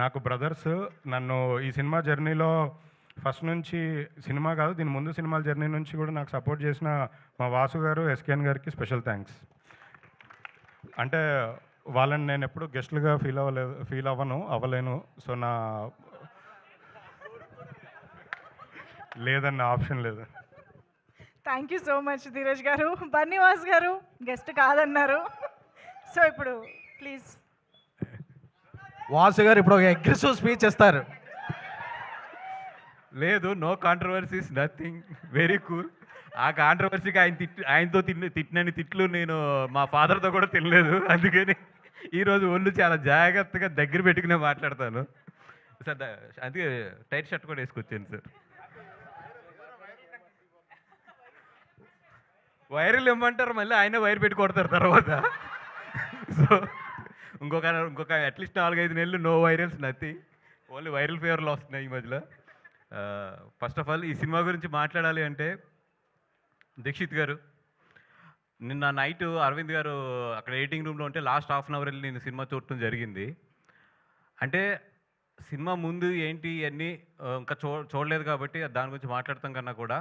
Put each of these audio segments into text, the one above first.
నాకు బ్రదర్స్ నన్ను ఈ సినిమా జర్నీలో ఫస్ట్ నుంచి సినిమా కాదు దీని ముందు సినిమాల జర్నీ నుంచి కూడా నాకు సపోర్ట్ చేసిన మా వాసు గారు ఎస్కేఎన్ గారికి స్పెషల్ థ్యాంక్స్. అంటే వాళ్ళని నేను ఎప్పుడు గెస్ట్లుగా ఫీల్ అవ్వలేదు ఫీల్ అవ్వను అవ్వలేను. సో నా లేదన్న ఆప్షన్ లేదు. Thank you so much Dheeraj garu. Bunny Vas garu guest కాదన్నారు. సో ఇప్పుడు ప్లీజ్ వాసు గారు ఇప్పుడు ఒక అగ్రెసివ్ స్పీచ్ ఇస్తారు. లేదు no controversies nothing very cool ఆ కాంట్రవర్సీకి ఆయన తిట్ ఆయనతో తిన్న తిట్టినని తిట్లు నేను మా ఫాదర్తో కూడా తినలేదు. అందుకని ఈరోజు ఒళ్ళు చాలా జాగ్రత్తగా దగ్గర పెట్టుకునే మాట్లాడతాను. సార్ అందుకే టైట్ షర్ట్ కూడా వేసుకొచ్చాను సార్. వైరల్ ఇమ్మంటారు మళ్ళీ ఆయన వైర్ పెట్టి కొడతారు తర్వాత. సో ఇంకొక ఇంకొక అట్లీస్ట్ నాలుగైదు నెలలు నో వైరల్స్ నత్తి ఓన్లీ వైరల్ ఫీవర్లు వస్తున్నాయి ఈ మధ్యలో. ఫస్ట్ ఆఫ్ ఆల్ ఈ సినిమా గురించి మాట్లాడాలి అంటే దీక్షిత్ గారు నిన్న నైట్ అరవింద్ గారు అక్కడ ఎడిటింగ్ రూమ్లో ఉంటే లాస్ట్ హాఫ్ అన్ అవర్ వెళ్ళి నేను సినిమా చూడటం జరిగింది. అంటే సినిమా ముందు ఏంటి అన్నీ ఇంకా చూ చూడలేదు కాబట్టి దాని గురించి మాట్లాడతాం కన్నా కూడా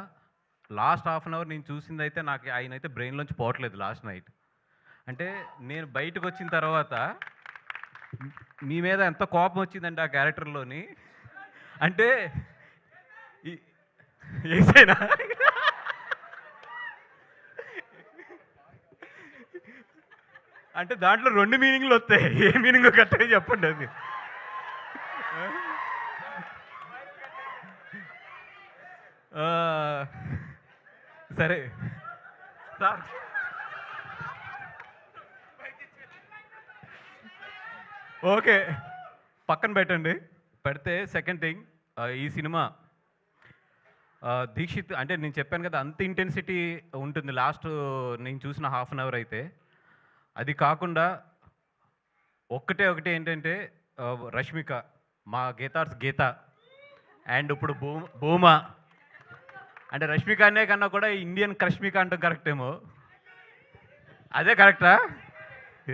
లాస్ట్ హాఫ్ అన్ అవర్ నేను చూసింది అయితే నాకు ఆయన అయితే బ్రెయిన్లోంచి పోవట్లేదు లాస్ట్ నైట్ అంటే నేను బయటకు వచ్చిన తర్వాత మీ మీద ఎంత కోపం వచ్చిందంటే ఆ క్యారెక్టర్లోని? అంటే ఏసైనా? అంటే దాంట్లో రెండు మీనింగ్లు వస్తాయి. ఏ మీనింగ్ కరెక్ట్గా చెప్పండి అది. సరే. సార్. ఓకే. పక్కన పెట్టండి. పెడితే సెకండ్ థింగ్ ఈ సినిమా దీక్షిత్ అంటే నేను చెప్పాను కదా అంత ఇంటెన్సిటీ ఉంటుంది. లాస్ట్ నేను చూసిన హాఫ్ అన్ అవర్ అయితే. అది కాకుండా ఒక్కటే ఒకటి ఏంటంటే రష్మిక మా గీతార్స్ గీత. అండ్ ఇప్పుడు భూ భూమా. అంటే రష్మిక అనే కన్నా కూడా ఇండియన్ రష్మిక అంటాం కరెక్ట్ ఏమో. అదే కరెక్టా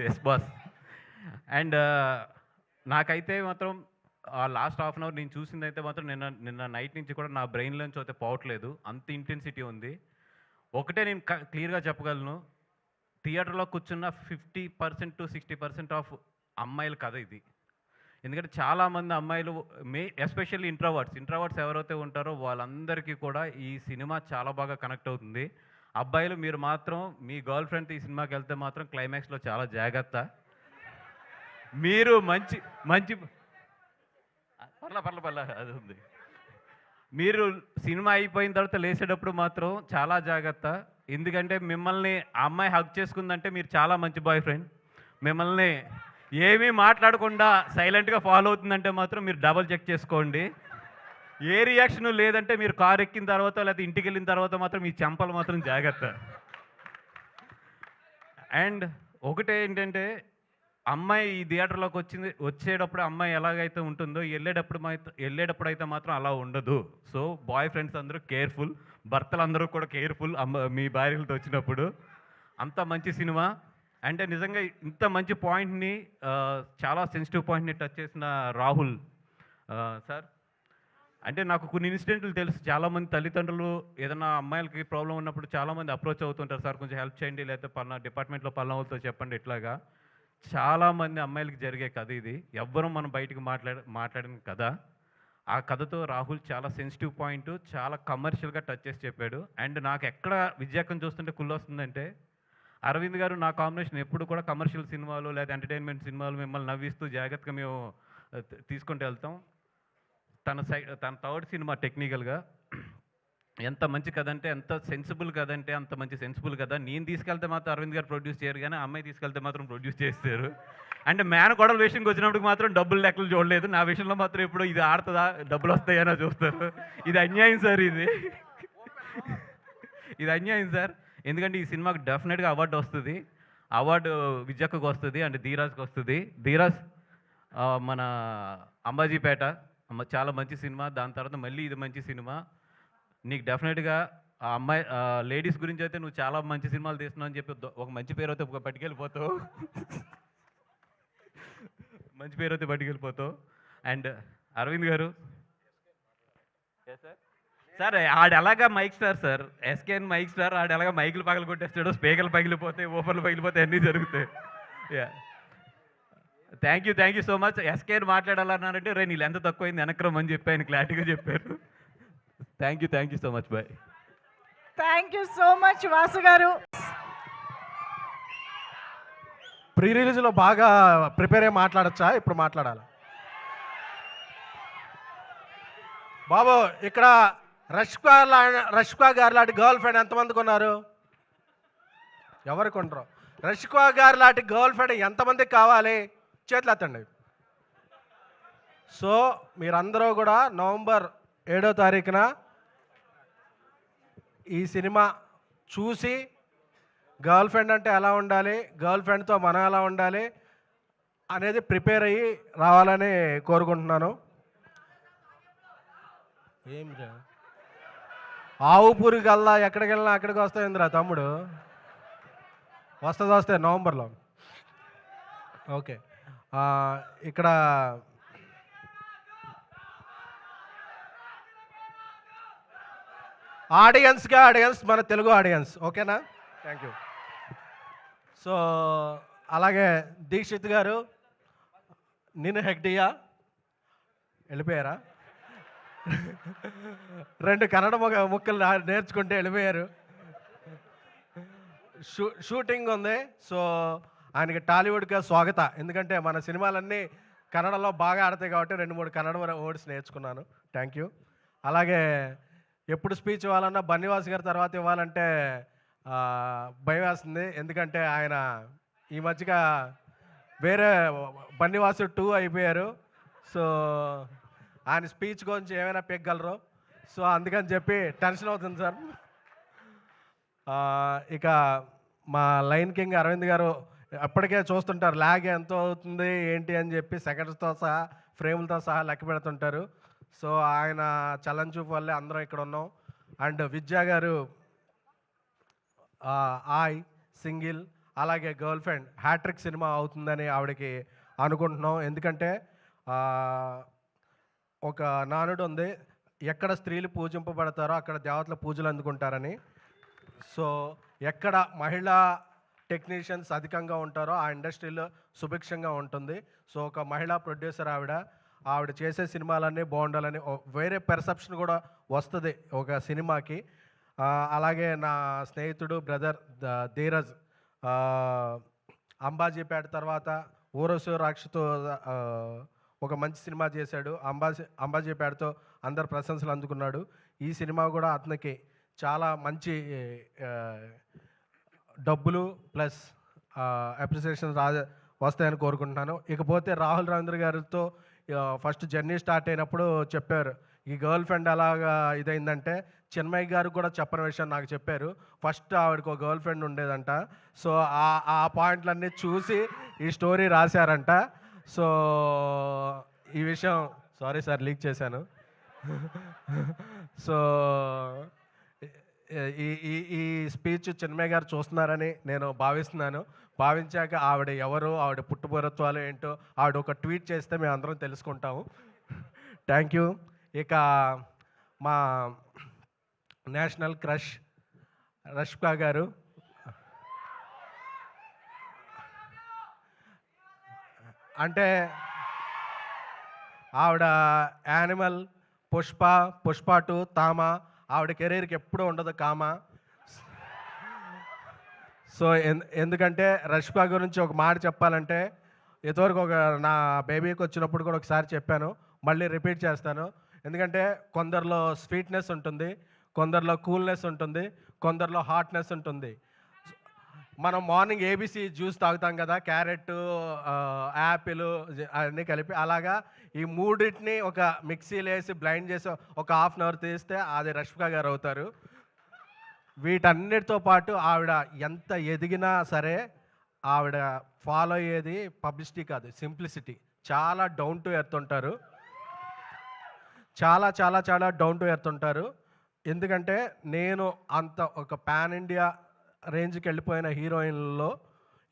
ఎస్ బాస్ అండ్ నాకైతే మాత్రం ఆ లాస్ట్ హాఫ్ అన్ అవర్ నేను చూసింది అయితే మాత్రం నిన్న నిన్న నైట్ నుంచి కూడా నా బ్రెయిన్లోంచి అయితే పోవట్లేదు. అంత ఇంటెన్సిటీ ఉంది. ఒకటే నేను క్లియర్గా చెప్పగలను. థియేటర్లో కూర్చున్న fifty percent to sixty percent of అమ్మాయిల కథ ఇది. ఎందుకంటే చాలామంది అమ్మాయిలు మే ఎస్పెషల్లీ ఇంట్రావర్ట్స్ ఇంట్రావర్డ్స్ ఎవరైతే ఉంటారో వాళ్ళందరికీ కూడా ఈ సినిమా చాలా బాగా కనెక్ట్ అవుతుంది. అబ్బాయిలు మీరు మాత్రం మీ గర్ల్ ఫ్రెండ్తో ఈ సినిమాకి వెళ్తే మాత్రం క్లైమాక్స్లో చాలా జాగ్రత్త. మీరు మంచి మంచి పర్ల పర్ల పర్ల అది ఉంది. మీరు సినిమా అయిపోయిన తర్వాత లేచేటప్పుడు మాత్రం చాలా జాగ్రత్త. ఎందుకంటే మిమ్మల్ని ఆ అమ్మాయి హక్ చేసుకుందంటే మీరు చాలా మంచి బాయ్ ఫ్రెండ్ మిమ్మల్ని ఏమీ మాట్లాడకుండా సైలెంట్గా ఫాలో అవుతుందంటే మాత్రం మీరు డబల్ చెక్ చేసుకోండి. ఏ రియాక్షన్ లేదంటే మీరు కార్ ఎక్కిన తర్వాత లేకపోతే ఇంటికి వెళ్ళిన తర్వాత మాత్రం మీ చెంపలు మాత్రం జాగ్రత్త. అండ్ ఒకటే ఏంటంటే అమ్మాయి ఈ థియేటర్లోకి వచ్చింది వచ్చేటప్పుడు అమ్మాయి ఎలాగైతే ఉంటుందో వెళ్ళేటప్పుడు మాత్రం వెళ్ళేటప్పుడు అయితే మాత్రం అలా ఉండదు. సో బాయ్ ఫ్రెండ్స్ అందరూ కేర్ఫుల్ భర్తలు అందరూ కూడా కేర్ఫుల్ అమ్మ మీ భార్యలతో వచ్చినప్పుడు. అంత మంచి సినిమా. అంటే నిజంగా ఇంత మంచి పాయింట్ని చాలా సెన్సిటివ్ పాయింట్ని టచ్ చేసిన రాహుల్. సార్? అంటే నాకు కొన్ని ఇన్సిడెంట్లు తెలుసు. చాలామంది తల్లిదండ్రులు ఏదైనా అమ్మాయిలకి ప్రాబ్లం ఉన్నప్పుడు చాలామంది అప్రోచ్ అవుతుంటారు. సార్ కొంచెం హెల్ప్ చేయండి లేకపోతే పలానా డిపార్ట్మెంట్లో పలానా వాళ్ళతో చెప్పండి ఇట్లాగా. చాలామంది అమ్మాయిలకి జరిగే కథ ఇది. ఎవ్వరూ మనం బయటకు మాట్లాడ మాట్లాడిన కథ. ఆ కథతో రాహుల్ చాలా సెన్సిటివ్ పాయింట్ చాలా కమర్షియల్గా టచ్ చేసి చెప్పాడు. అండ్ నాకు ఎక్కడ విజయాకం చూస్తుంటే కుళ్ళు వస్తుందంటే అరవింద్ గారు నా కాంబినేషన్ ఎప్పుడు కూడా కమర్షియల్ సినిమాలు లేదా ఎంటర్టైన్మెంట్ సినిమాలు మిమ్మల్ని నవ్విస్తూ జాగ్రత్తగా మేము తీసుకుంటూ వెళ్తాం. తన సై తన థర్డ్ సినిమా టెక్నికల్గా. ఎంత మంచి కదంటే ఎంత సెన్సిబుల్ కదంటే అంత మంచి సెన్సిబుల్ కదా. నేను తీసుకెళ్తే మాత్రం అరవింద్ గారు ప్రొడ్యూస్ చేయరు కానీ అమ్మాయి తీసుకెళ్తే మాత్రం ప్రొడ్యూస్ చేస్తారు అంటే మేన గొడవ విషయంకి వచ్చినప్పుడు మాత్రం డబ్బులు లెక్కలు చూడలేదు. నా విషయంలో మాత్రం ఇప్పుడు ఇది ఆడుతుందా డబ్బులు వస్తాయనో చూస్తారు. ఇది అన్యాయం సార్ ఇది. ఇది అన్యాయం సార్. ఎందుకంటే ఈ సినిమాకి డెఫినెట్గా అవార్డు వస్తుంది. అవార్డు విద్యకు వస్తుంది అండ్ ధీరాజ్కి వస్తుంది. ధీరాజ్ మన అంబాజీపేట అమ్మ చాలా మంచి సినిమా. దాని తర్వాత మళ్ళీ ఇది మంచి సినిమా. నీకు డెఫినెట్గా ఆ అమ్మాయి లేడీస్ గురించి అయితే నువ్వు చాలా మంచి సినిమాలు తీస్తున్నావు అని చెప్పి ఒక మంచి పేరు అయితే ఒక పట్టుకెళ్ళిపోతావు. మంచి పేరు అయితే పట్టుకెళ్ళిపోతావు. అండ్ అరవింద్ గారు? సార్ ఆడు ఎలాగా mike star sir? SKN mike star ఆడు ఎలాగా మైకులు పగలు కొట్టేస్తాడు స్పీకర్లు పగిలిపోతాయి ఓపెన్లు పగిలిపోతాయి అన్నీ జరుగుతాయి. Yeah. Thank you thank you so much. SKN మాట్లాడాలన్నారంటే రే నీళ్ళు ఎంత తక్కువైంది వెనక్రమని చెప్పి ఆయన క్లారిటీగా చెప్పారు. Thank you thank you so much bye thank you so much Vasu garu. Pre రిలీజ్లో బాగా ప్రిపేర్ అయ్యి మాట్లాడచ్చా? ఇప్పుడు మాట్లాడాలి? బాబు ఇక్కడ రష్కా లా రష్కా గారు లాంటి గర్ల్ ఫ్రెండ్ ఎంతమందికి ఉన్నారు? ఎవరికి ఉండరు. రష్కా గారు లాంటి గర్ల్ ఫ్రెండ్ ఎంతమందికి కావాలి? చేతులు ఎత్తండి సో మీరందరూ కూడా నవంబర్ ఏడో తారీఖున ఈ సినిమా చూసి గర్ల్ ఫ్రెండ్ అంటే ఎలా ఉండాలి? గర్ల్ ఫ్రెండ్తో మనం ఎలా ఉండాలి? అనేది ప్రిపేర్ అయ్యి రావాలని కోరుకుంటున్నాను. ఆవు పూరికి వెళ్దా ఎక్కడికి వెళ్ళినా అక్కడికి వస్తాయిందిరా తమ్ముడు? వస్తుంది వస్తే నవంబర్లో. ఓకే. ఇక్కడ ఆడియన్స్గా ఆడియన్స్ మన తెలుగు ఆడియన్స్ ఓకేనా? థ్యాంక్ యూ సో అలాగే దీక్షిత్ గారు నేను హెగ్డియా వెళ్ళిపోయారా? రెండు కన్నడ మొగ ముక్కలు నేర్చుకుంటే వెళ్ళిపోయారు. షూ షూటింగ్ ఉంది. సో ఆయనకి టాలీవుడ్గా స్వాగత. ఎందుకంటే మన సినిమాలన్నీ కన్నడలో బాగా ఆడతాయి కాబట్టి రెండు మూడు కన్నడ వర్డ్స్ నేర్చుకున్నాను. థ్యాంక్ యూ అలాగే ఎప్పుడు స్పీచ్ ఇవ్వాలన్నా బన్నివాస్ గారి తర్వాత ఇవ్వాలంటే భయం వేస్తుంది. ఎందుకంటే ఆయన ఈ మధ్యగా వేరే బన్నివాసు టూ అయిపోయారు. సో ఆయన స్పీచ్ గురించి ఏమైనా పెగ్గలరు. సో అందుకని చెప్పి టెన్షన్ అవుతుంది సార్. ఇక మా లైన్ కింగ్ అరవింద్ గారు అప్పటికే చూస్తుంటారు ల్యాగ్ ఎంత అవుతుంది ఏంటి అని చెప్పి సెకండ్స్తో సహా ఫ్రేములతో సహా లెక్క పెడుతుంటారు. సో ఆయన చలన్ చూపు వల్లే అందరం ఇక్కడ ఉన్నాం. అండ్ విద్యా గారు ఆయ్ సింగిల్ అలాగే గర్ల్ ఫ్రెండ్ హ్యాట్రిక్ సినిమా అవుతుందని ఆవిడకి అనుకుంటున్నాం. ఎందుకంటే ఒక నానుడు ఉంది. ఎక్కడ స్త్రీలు పూజింపబడతారో అక్కడ దేవతల పూజలు అందుకుంటారని. సో ఎక్కడ మహిళా టెక్నీషియన్స్ అధికంగా ఉంటారో ఆ ఇండస్ట్రీలో సుభిక్షంగా ఉంటుంది. సో ఒక మహిళా ప్రొడ్యూసర్ ఆవిడ ఆవిడ చేసే సినిమాలన్నీ బాగుండాలని వేరే పెర్సెప్షన్ కూడా వస్తుంది ఒక సినిమాకి. అలాగే నా స్నేహితుడు బ్రదర్ ధీరజ్ అంబాజీపేట తర్వాత ఊరసు రాక్షతో ఒక మంచి సినిమా చేశాడు. అంబాజీ అంబాజీపేటతో అందరు ప్రశంసలు అందుకున్నాడు. ఈ సినిమా కూడా అతనికి చాలా మంచి డబ్బులు ప్లస్ అప్రిసియేషన్ రా వస్తాయని కోరుకుంటున్నాను. ఇకపోతే రాహుల్ రవీంద్ర గారితో ఫస్ట్ జర్నీ స్టార్ట్ అయినప్పుడు చెప్పారు. ఈ గర్ల్ ఫ్రెండ్ అలాగా ఇదైందంటే చిన్మయ్య గారు కూడా చెప్పని విషయం నాకు చెప్పారు. ఫస్ట్ ఆవిడకి ఒక గర్ల్ ఫ్రెండ్ ఉండేదంట. సో ఆ ఆ పాయింట్లన్నీ చూసి ఈ స్టోరీ రాశారంట. సో ఈ విషయం సారీ సార్ లీక్ చేశాను. సో ఈ ఈ ఈ స్పీచ్ చిన్మయ్య గారు చూస్తున్నారని నేను భావిస్తున్నాను. భావించాక ఆవిడ ఎవరు ఆవిడ పుట్టుపూరత్వాలు ఏంటో ఆవిడ ఒక ట్వీట్ చేస్తే మేము అందరం తెలుసుకుంటాము. థ్యాంక్ యూ ఇక మా నేషనల్ క్రష్ రష్కా గారు. అంటే ఆవిడ యానిమల్ పుష్ప పుష్ప టూ తామ ఆవిడ కెరీర్కి ఎప్పుడూ ఉండదు కామా? సో ఎన్- ఎందుకంటే రష్మిక గురించి ఒక మాట చెప్పాలంటే ఇదివరకు ఒక నా బేబీకి వచ్చినప్పుడు కూడా ఒకసారి చెప్పాను మళ్ళీ రిపీట్ చేస్తాను. ఎందుకంటే కొందరిలో స్వీట్నెస్ ఉంటుంది కొందరిలో కూల్నెస్ ఉంటుంది కొందరిలో హాట్నెస్ ఉంటుంది. మనం మార్నింగ్ ఏబీసీ జ్యూస్ తాగుతాం కదా క్యారెట్ యాపిల్ అన్నీ కలిపి అలాగా ఈ మూడింటిని ఒక మిక్సీలో వేసి బ్లైండ్ చేసి ఒక హాఫ్ అన్ అవర్ తీస్తే అది రష్మిక గారు అవుతారు. వీటన్నిటితో పాటు ఆవిడ ఎంత ఎదిగినా సరే ఆవిడ ఫాలో అయ్యేది పబ్లిసిటీ కాదు సింప్లిసిటీ. చాలా డౌన్ టు ఎర్త్ ఉంటారు. చాలా చాలా చాలా డౌన్ టు ఎర్త్ ఉంటారు. ఎందుకంటే నేను అంత ఒక పాన్ ఇండియా రేంజ్కి వెళ్ళిపోయిన హీరోయిన్లలో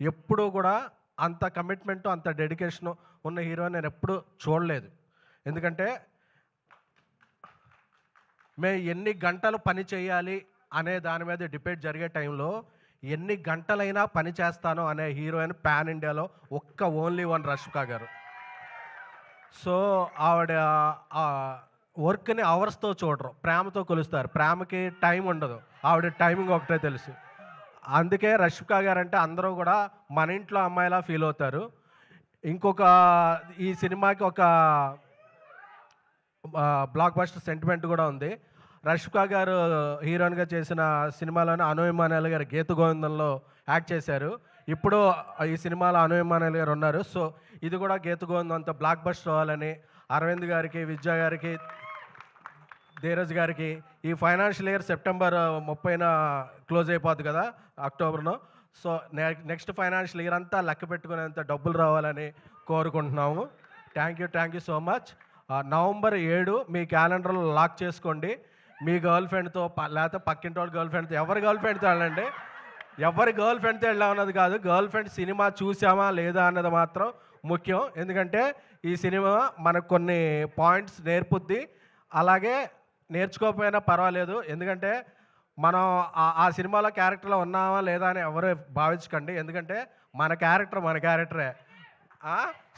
ఎప్పుడూ కూడా అంత కమిట్మెంట్ అంత డెడికేషన్ ఉన్న హీరోయిన్ నేను ఎప్పుడూ చూడలేదు. ఎందుకంటే మేము ఎన్ని గంటలు పని చేయాలి అనే దాని మీద డిబేట్ జరిగే టైంలో ఎన్ని గంటలైనా పని చేస్తాను అనే హీరోయిన్ పాన్ ఇండియాలో ఒక్క ఓన్లీ వన్ రష్మికా గారు. సో ఆవిడ వర్క్ని అవర్స్తో చూడరు ప్రేమతో కొలుస్తారు. ప్రేమకి టైం ఉండదు. ఆవిడ టైమింగ్ ఒకటే తెలుసు. అందుకే రష్మిక గారు అంటే అందరూ కూడా మన ఇంట్లో అమ్మాయిలా ఫీల్ అవుతారు. ఇంకొక ఈ సినిమాకి ఒక బ్లాక్ బస్టర్ సెంటిమెంట్ కూడా ఉంది. రష్మిక గారు హీరోయిన్గా చేసిన సినిమాలోనే అను గారు గీత గోవిందంలో యాక్ట్ చేశారు. ఇప్పుడు ఈ సినిమాలో అను గారు ఉన్నారు. సో ఇది కూడా గీత గోవిందంతో బ్లాక్ బస్టర్ అవ్వాలని అరవింద్ గారికి విద్యా గారికి ధీరజ్ గారికి ఈ ఫైనాన్షియల్ ఇయర్ సెప్టెంబర్ ముప్పైన క్లోజ్ అయిపోద్ది కదా అక్టోబర్లో సో నెక్స్ట్ ఫైనాన్షియల్ ఇయర్ అంతా లెక్క పెట్టుకునేంత డబ్బులు రావాలని కోరుకుంటున్నాము. Thank you thank you so much. November ఏడు మీ క్యాలెండర్లో లాక్ చేసుకోండి. మీ గర్ల్ ఫ్రెండ్తో లేకపోతే పక్కింటి వాళ్ళ గర్ల్ ఫ్రెండ్తో ఎవరి గర్ల్ ఫ్రెండ్తో వెళ్ళండి. ఎవరి గర్ల్ ఫ్రెండ్తో వెళ్ళామన్నది కాదు గర్ల్ ఫ్రెండ్ సినిమా చూసామా లేదా అన్నది మాత్రం ముఖ్యం. ఎందుకంటే ఈ సినిమా మనకు కొన్ని పాయింట్స్ నేర్పుద్ది. అలాగే నేర్చుకోకపోయినా పర్వాలేదు. ఎందుకంటే మనం ఆ- సినిమాలో క్యారెక్టర్లో ఉన్నామా లేదా అని ఎవరు భావించకండి. ఎందుకంటే మన క్యారెక్టర్ మన క్యారెక్టరే.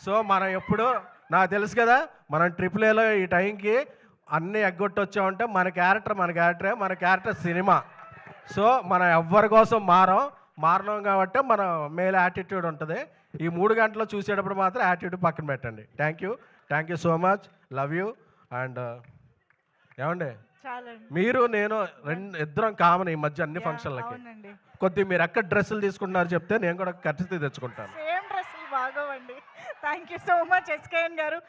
సో మనం ఎప్పుడు నాకు తెలుసు కదా మనం ట్రిపుల్ ఏలో ఈ టైంకి అన్నీ ఎగ్గొట్టి వచ్చామంటే మన క్యారెక్టర్ మన క్యారెక్టరే మన క్యారెక్టర్ సినిమా. సో మనం ఎవ్వరి కోసం మారం మారడం కాబట్టి మన మేల్ యాటిట్యూడ్ ఉంటుంది. ఈ మూడు గంటలు చూసేటప్పుడు మాత్రం యాటిట్యూడ్ పక్కన పెట్టండి. Thank you thank you so much love you and ఏమండి? మీరు నేను రెండు ఇద్దరం కామన్ ఈ మధ్య అన్ని ఫంక్షన్లకి. కొద్ది మీరు ఎక్కడ డ్రెస్సులు తీసుకుంటున్నారు చెప్తే నేను కూడా ఖర్చు తెచ్చుకుంటాను. సేమ్ డ్రెస్సులు బాగోవండి. Thank you so much SKN garu.